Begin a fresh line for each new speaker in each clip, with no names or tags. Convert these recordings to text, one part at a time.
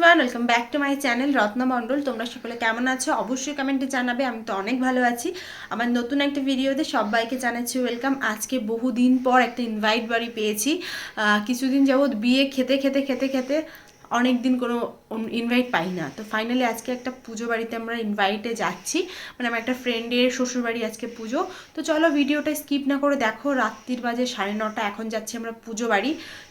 Everyone welcome back to my channel Ratna Mondal তোমরা সকলে কেমন আছো? অবশ্যই কমেন্টে জানাবে, আমি তো অনেক ভালো আছি। আমার নতুন একটা ভিডিওতে সবাইকে জানাচ্ছি ওয়েলকাম আজকে বহুদিন পর একটা ইনভাইট বাড়ি পেয়েছি। কিছুদিন যাবৎ বিয়ে খেতে খেতে খেতে খেতে অনেক দিন কোনো ইনভাইট পাই না। তো ফাইনালি আজকে একটা পুজো বাড়িতে আমরা ইনভাইটে যাচ্ছি। মানে আমার একটা ফ্রেন্ডের শ্বশুরবাড়ি আজকে পুজো। তো চলো ভিডিওটা স্কিপ না করে দেখো, রাত্রির বাজে সাড়ে নটা, এখন যাচ্ছি আমরা পুজো বাড়ি।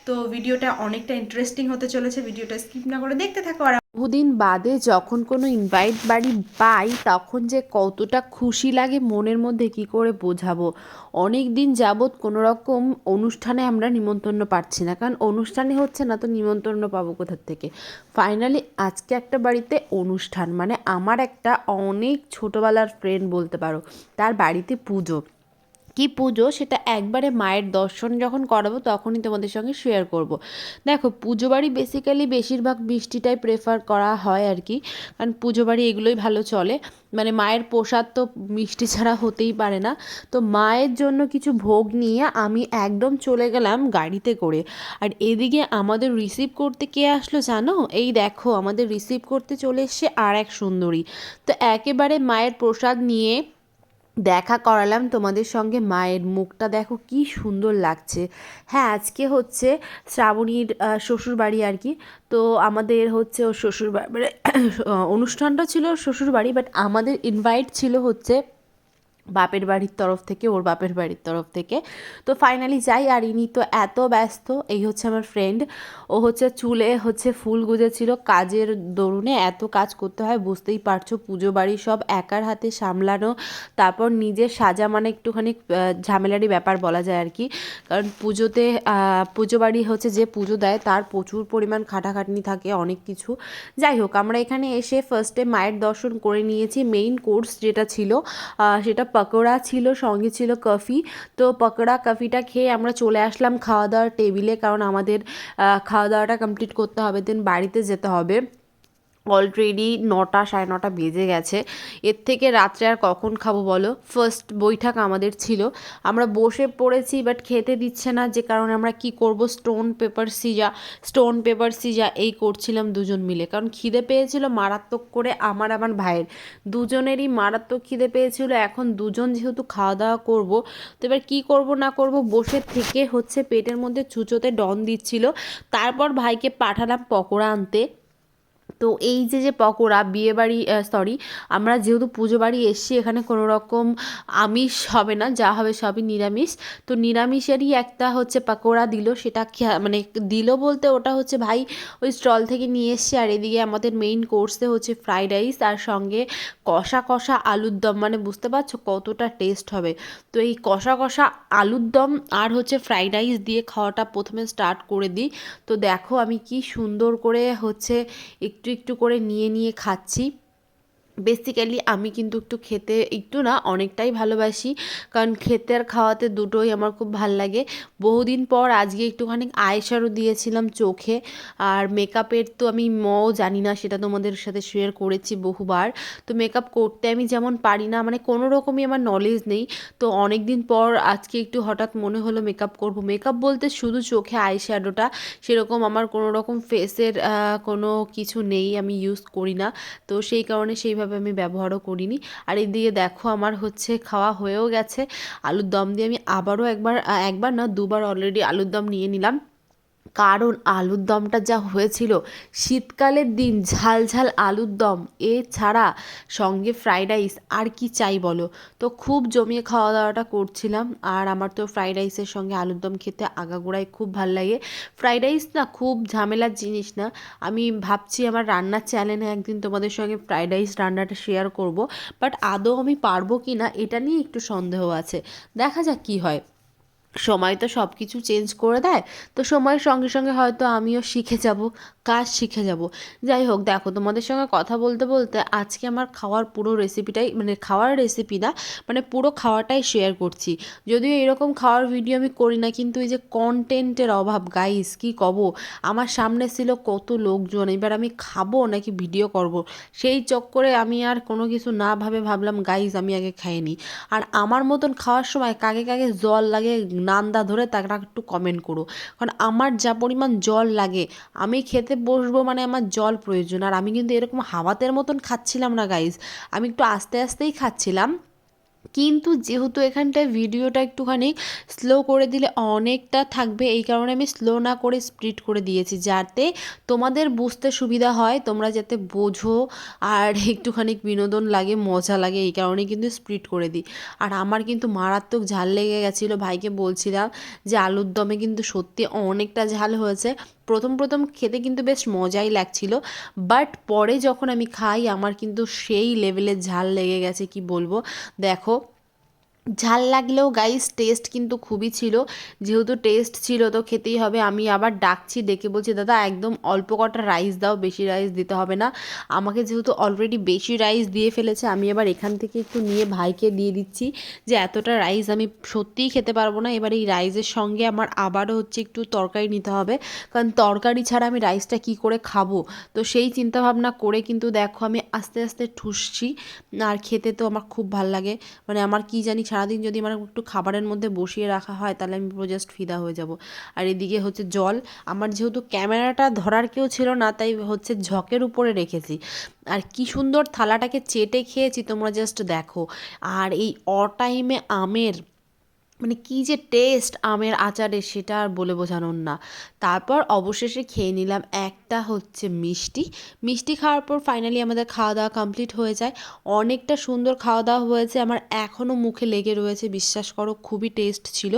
তো ভিডিওটা অনেকটা ইন্টারেস্টিং হতে চলেছে, ভিডিওটা স্কিপ না করে দেখতে থাকো আর
বহুদিন বাদে যখন কোনো ইনভাইট বাড়ি পাই, তখন যে কতটা খুশি লাগে মনের মধ্যে কি করে বোঝাবো? অনেক দিন যাবৎ কোনো রকম অনুষ্ঠানে আমরা নিমন্ত্রণ পাচ্ছি না, কারণ অনুষ্ঠানে হচ্ছে না তো নিমন্ত্রণ পাবো কোথার থেকে? ফাইনালি আজকে একটা বাড়িতে অনুষ্ঠান মানে আমার একটা অনেক ছোটোবেলার ফ্রেন্ড বলতে পারো, তার বাড়িতে পুজো। কি পুজো সেটা একবারে মায়ের দর্শন যখন করাবো তখনই তোমাদের সঙ্গে শেয়ার করব। দেখো, পুজো বাড়ি বেসিক্যালি বেশিরভাগ মিষ্টিটাই প্রেফার করা হয় আর কি। কারণ পুজো বাড়ি এগুলোই ভালো চলে। মানে মায়ের প্রসাদ তো মিষ্টি ছাড়া হতেই পারে না। তো মায়ের জন্য কিছু ভোগ নিয়ে আমি একদম চলে গেলাম গাড়িতে করে। আর এদিকে আমাদের রিসিভ করতে কে আসলো জানো? এই দেখো, আমাদের রিসিভ করতে চলে এসছে আর এক সুন্দরী। তো একেবারে মায়ের প্রসাদ নিয়ে দেখা করালাম তোমাদের সঙ্গে। মায়ের মুখটা দেখো কি সুন্দর লাগছে। হ্যাঁ আজকে হচ্ছে শ্রাবণীর শ্বশুরবাড়ি শ্বশুর বাড়ি আর কি। তো আমাদের হচ্ছে ও শ্বশুরবাড়ি মানে অনুষ্ঠানটা ছিল শ্বশুরবাড়ি শ্বশুর বাড়ি বাট আমাদের ইনভাইট ছিল হচ্ছে বাপের বাড়ির তরফ থেকে, ওর বাপের বাড়ির তরফ থেকে। তো ফাইনালি যাই, আর ইনি তো এত ব্যস্ত, এই হচ্ছে আমার ফ্রেন্ড ও হচ্ছে চুলে হচ্ছে ফুল গুজেছিল, কাজের দরুনে এত কাজ করতে হয়, বুঝতেই পারছ, পুজো বাড়ি সব একার হাতে সামলানো। তারপর নিজে সাজা মানে একটুখানি ঝামেলারই ব্যাপার বলা যায় আর কি। কারণ পুজোতে পুজো বাড়ি হচ্ছে যে পুজো দেয়, তার প্রচুর পরিমাণ খাটাখাটনি থাকে অনেক কিছু। যাই হোক, আমরা এখানে এসে ফার্স্টে মায়ের দর্শন করে নিয়েছি মেইন কোর্স যেটা ছিল সেটা পকোড়া ছিল, সঙ্গে ছিল কফি। তো পকোড়া, কফিটা খেয়ে আমরা চলে আসলাম খাওয়া দাওয়ার টেবিলে, কারণ আমাদের খাওয়া দাওয়াটা কমপ্লিট করতে হবে দেন বাড়িতে যেতে হবে। অলরেডি নটা, সাড়ে নটা বেজে গেছে। এর থেকে রাত্রে আর কখন খাব বলো? ফার্স্ট বৈঠক আমাদের ছিল। আমরা বসে পড়েছি বাট খেতে দিচ্ছে না যে কারণে আমরা কি করব? Stone paper scissor stone paper scissor এই করছিলাম দুজন মিলে। কারণ খিদে পেয়েছিল মারাত্মক করে আমার আমার ভাইয়ের। দুজনেরই মারাত্মক খিদে পেয়েছিল। এখন দুজন যেহেতু খাওয়া দাওয়া করব, তো এবার কী করব, না করব বসে থেকে হচ্ছে পেটের মধ্যে চুচোতে ডন দিচ্ছিল। তারপর ভাইকে পাঠালাম পকোড়া আনতে। তো এই যে যে পকোড়া বিয়ে বাড়ি সরি আমরা যেহেতু পুজো বাড়ি এসছি, এখানে কোনো রকম আমিষ হবে না, যা হবে সবই নিরামিষ। তো নিরামিষেরই একটা হচ্ছে পকোড়া দিল, সেটা মানে দিল বলতে ওটা হচ্ছে ভাই ওই স্টল থেকে নিয়ে এসছে, আর এদিকে আমাদের মেইন কোর্সে হচ্ছে ফ্রাইড রাইস আর সঙ্গে কষা কষা আলুর দম মানে বুঝতে পারছ কতটা টেস্ট হবে। তো এই কষা কষা আলুর দম আর হচ্ছে ফ্রাইড রাইস দিয়ে খাওয়াটা প্রথমে স্টার্ট করে দিই। তো দেখো আমি কি সুন্দর করে হচ্ছে একটু একটু একটু করে নিয়ে নিয়ে খাচ্ছি। বেসিক্যালি আমি কিন্তু একটু খেতে একটু না অনেকটাই ভালোবাসি। কারণ খেতে আর খাওয়াতে দুটোই আমার খুব ভালো লাগে। বহুদিন পর আজকে একটুখানি আয়েশারও দিয়েছিলাম চোখে। আর মেকআপের তো আমি মও জানি না, সেটা তোমাদের সাথে শেয়ার করেছি বহুবার। তো মেকআপ করতে আমি যেমন পারি না মানে কোনো রকমই আমার নলেজ নেই। তো অনেক দিন পর আজকে একটু হঠাৎ মনে হলো মেকআপ করব। মেকআপ বলতে শুধু চোখে আই শ্যাডোটা সেরকম আমার কোনো রকম ফেসের কোনো কিছু নেই, আমি ইউজ করি না। তো সেই কারণে সেইভাবে আমি ব্যবহারও করিনি। আর এদিকে দেখো আমার হচ্ছে খাওয়া হয়েও গেছে। আলুর দম দিয়ে আমি আবারও একবার একবার না, দুবার অলরেডি আলুর দম নিয়ে নিলাম। কারণ আলুর দমটা যা হয়েছিল, শীতকালের দিন ঝাল ঝাল আলুর দম এছাড়া সঙ্গে ফ্রাইড রাইস আর কি চাই বলো? তো খুব জমিয়ে খাওয়া দাওয়াটা করছিলাম আর আমার তো ফ্রাইড রাইসের সঙ্গে আলুর দম খেতে আগাগোড়াই খুব ভালো লাগে। ফ্রাইড রাইস না খুব ঝামেলার জিনিস না। আমি ভাবছি আমার রান্নার চ্যানেলে একদিন তোমাদের সঙ্গে ফ্রাইড রাইস রান্নাটা শেয়ার করব বাট আদৌ আমি পারব কি না এটা নিয়ে একটু সন্দেহ আছে। দেখা যাক কী হয়। সময় তো সব কিছু চেঞ্জ করে দেয়। তো সময়ের সঙ্গে সঙ্গে হয়তো আমিও শিখে যাব, কাজ শিখে যাব। যাই হোক, দেখো তোমাদের সঙ্গে কথা বলতে বলতে আজকে আমার খাওয়ার পুরো রেসিপিটাই মানে খাওয়ার রেসিপি না মানে পুরো খাওয়াটাই শেয়ার করছি। যদিও এরকম খাওয়ার ভিডিও আমি করি না, কিন্তু এই যে কন্টেন্টের অভাব গাইস কি কব? আমার সামনে ছিল কত লোকজন, এবার আমি খাব নাকি ভিডিও করব? সেই চক্করে আমি আর কোনো কিছু না ভাবে ভাবলাম গাইস আমি আগে খাইনি আর আমার মতন খাওয়ার সময় কাকে কাকে জল লাগে নান্দা ধরে তারা একটু কমেন্ট করো। কারণ আমার যা পরিমাণ জল লাগে, আমি খেতে বসবো মানে আমার জল প্রয়োজন। আর আমি কিন্তু এরকম হাওয়াতের মতন খাচ্ছিলাম না গাইজ আমি একটু আস্তে আস্তেই খাচ্ছিলাম। কিন্তু যেহেতু এখানটায় ভিডিওটা একটুখানি স্লো করে দিলে অনেকটা থাকবে, এই কারণে আমি স্লো না করে স্প্লিট করে দিয়েছি, যাতে তোমাদের বুঝতে সুবিধা হয়, তোমরা যাতে বোঝো আর একটুখানি বিনোদন লাগে, মজা লাগে, এই কারণে কিন্তু স্প্লিট করে দিই। আর আমার কিন্তু মারাত্মক ঝাল লেগে গেছিল, ভাইকে বলছিলাম যে আলুর দমে কিন্তু সত্যি অনেকটা ঝাল হয়েছে। প্রথম প্রথম খেতে কিন্তু বেশ মজাই লাগছিল বাট পরে যখন আমি খাই, আমার কিন্তু সেই লেভেলের ঝাল লেগে গেছে, কি বলব? দেখো ঝাল লাগলেও গাইস টেস্ট কিন্তু খুবই ছিল। যেহেতু টেস্ট ছিল তো খেতেই হবে। আমি আবার ডাকছি, ডেকে বলছি, দাদা, একদম অল্প কটা রাইস দাও, বেশি রাইস দিতে হবে না। আমাকে যেহেতু অলরেডি বেশি রাইস দিয়ে ফেলেছে, আমি এবার এখান থেকে একটু নিয়ে ভাইকে দিয়ে দিচ্ছি যে, এতটা রাইস আমি সত্যিই খেতে পারব না। এবার এই রাইসের সঙ্গে আমার আবারও হচ্ছে একটু তরকারি নিতে হবে। কারণ তরকারি ছাড়া আমি রাইসটা কি করে খাব? তো সেই চিন্তা ভাবনা করে কিন্তু দেখো, আমি আস্তে আস্তে ঠুসছি। আর খেতে তো আমার খুব ভালো লাগে। মানে আমার কি জানি সারাদিন যদি আমার একটু খাবারের মধ্যে বসিয়ে রাখা হয়, তাহলে আমি পুরো জাস্ট ফিদা হয়ে যাব। আর এদিকে হচ্ছে জল, আমার যেহেতু ক্যামেরাটা ধরার কেউ ছিল না, তাই হচ্ছে ঝকের উপরে রেখেছি। আর কি সুন্দর থালাটাকে চেটে খেয়েছি, তোমরা জাস্ট দেখো। আর এই অটাইমে আমের মানে কী যে টেস্ট আমের আচারে, সেটা আর বলে বোঝানোর না। তারপর অবশেষে খেয়ে নিলাম একটা হচ্ছে মিষ্টি। মিষ্টি খাওয়ার পর ফাইনালি আমাদের খাওয়া দাওয়া কমপ্লিট হয়ে যায়। অনেকটা সুন্দর খাওয়া দাওয়া হয়েছে। আমার এখনও মুখে লেগে রয়েছে, বিশ্বাস করো, খুবই টেস্ট ছিল।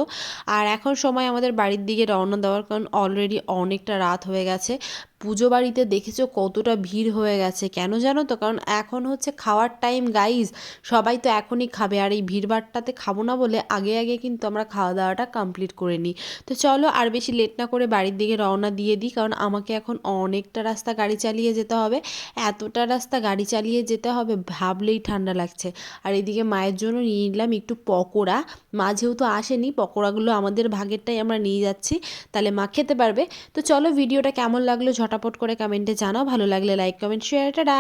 আর এখন সময় আমাদের বাড়ির দিকে রওনা দেওয়ার কারণ অলরেডি অনেকটা রাত হয়ে গেছে। পুজো বাড়িতে দেখেছ কতটা ভিড় হয়ে গেছে, কেন জানো তো? কারণ এখন হচ্ছে খাওয়ার টাইম গাইজ সবাই তো এখনই খাবে। আর এই ভিড়ভাড়টাতে খাব না বলে আগে আগে কিন্তু আমরা খাওয়া দাওয়াটা কমপ্লিট করে নিই। তো চলো আর বেশি লেট না করে বাড়ির দিকে রওনা দিয়ে দিই, কারণ আমাকে এখন অনেকটা রাস্তা গাড়ি চালিয়ে যেতে হবে। এতটা রাস্তা গাড়ি চালিয়ে যেতে হবে, ভাবলেই ঠান্ডা লাগছে। আর এদিকে মায়ের জন্য নিয়ে নিলাম একটু পকোড়া। মা যেহেতু আসেনি, পকোড়াগুলো আমাদের ভাগেরটাই আমরা নিয়ে যাচ্ছি, তাহলে মা খেতে পারবে। তো চলো ভিডিওটা কেমন লাগল ঝটাপট করে কমেন্টে জানাও, ভালো লাগলে লাইক কমেন্ট শেয়ার টাটা